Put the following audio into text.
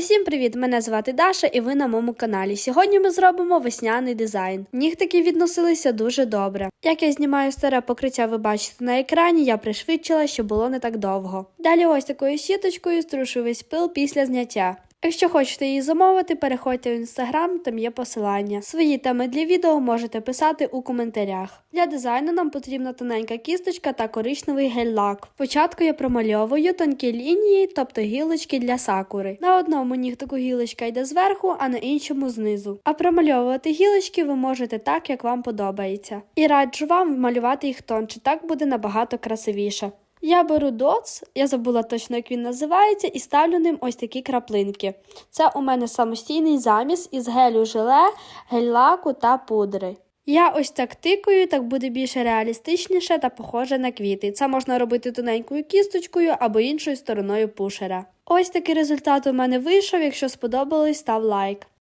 Усім привіт! Мене звати Даша, і ви на моєму каналі. Сьогодні ми зробимо весняний дизайн. Нігтики відносилися дуже добре. Як я знімаю старе покриття, ви бачите на екрані, я пришвидшила, щоб було не так довго. Далі ось такою сіточкою струшу весь пил після зняття. Якщо хочете її замовити, переходьте в інстаграм, там є посилання. Свої теми для відео можете писати у коментарях. Для дизайну нам потрібна тоненька кісточка та коричневий гель-лак. Спочатку я промальовую тонкі лінії, тобто гілочки для сакури. На одному нігтику гілочка йде зверху, а на іншому знизу. А промальовувати гілочки ви можете так, як вам подобається. І раджу вам малювати їх тонше, так буде набагато красивіше. Я беру доц, я забула точно, як він називається, і ставлю ним ось такі краплинки. Це у мене самостійний заміс із гелю желе, гель-лаку та пудри. Я ось так тикаю, так буде більше реалістичніше та похоже на квіти. Це можна робити тоненькою кісточкою або іншою стороною пушера. Ось такий результат у мене вийшов. Якщо сподобалось, став лайк.